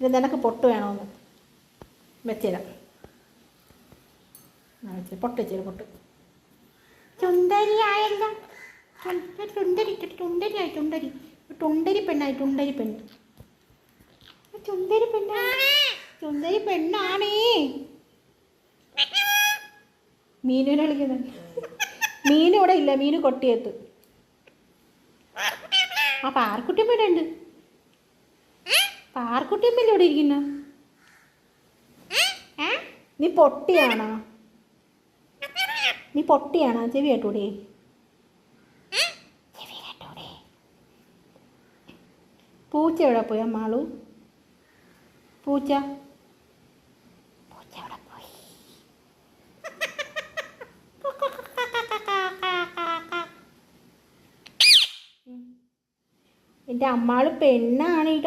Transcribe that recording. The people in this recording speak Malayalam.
ഇത് നിനക്ക് പൊട്ട് വേണമെന്ന് വെച്ചിരാം പൊട്ട് വെച്ചിരി പൊട്ട്. ചുണ്ടരി ആയല്ലോ. ചുണ്ട- ചുണ്ടരി ചുണ്ടരി ആയി ചുണ്ടരി. ചുണ്ടരി പെണ്ണായി ചുണ്ടരി പെണ്ണ്. ചുണ്ടരി പെണ്ണാ ചുണ്ടരി പെണ്ണാണേ. മീനിനെ വിളിക്കുന്നത് മീൻ ഇവിടെ ഇല്ല മീന് കൊട്ടിയത്ത്. ആ പാർക്കുട്ടി ഇവിടെ ഉണ്ട്. പാർക്കുട്ടിയമ്മല്ലേ ഇവിടെ ഇരിക്കുന്ന? നീ പൊട്ടിയാണോ? നീ പൊട്ടിയാണോ? ചെവി കേട്ടൂടെ? ചെവി കേട്ടൂടെ? പൂച്ച എവിടെ പോയി അമ്മാളു പൂച്ച? പൂച്ച പോയി? എന്റെ അമ്മാൾ പെണ്ണാണ് ഈ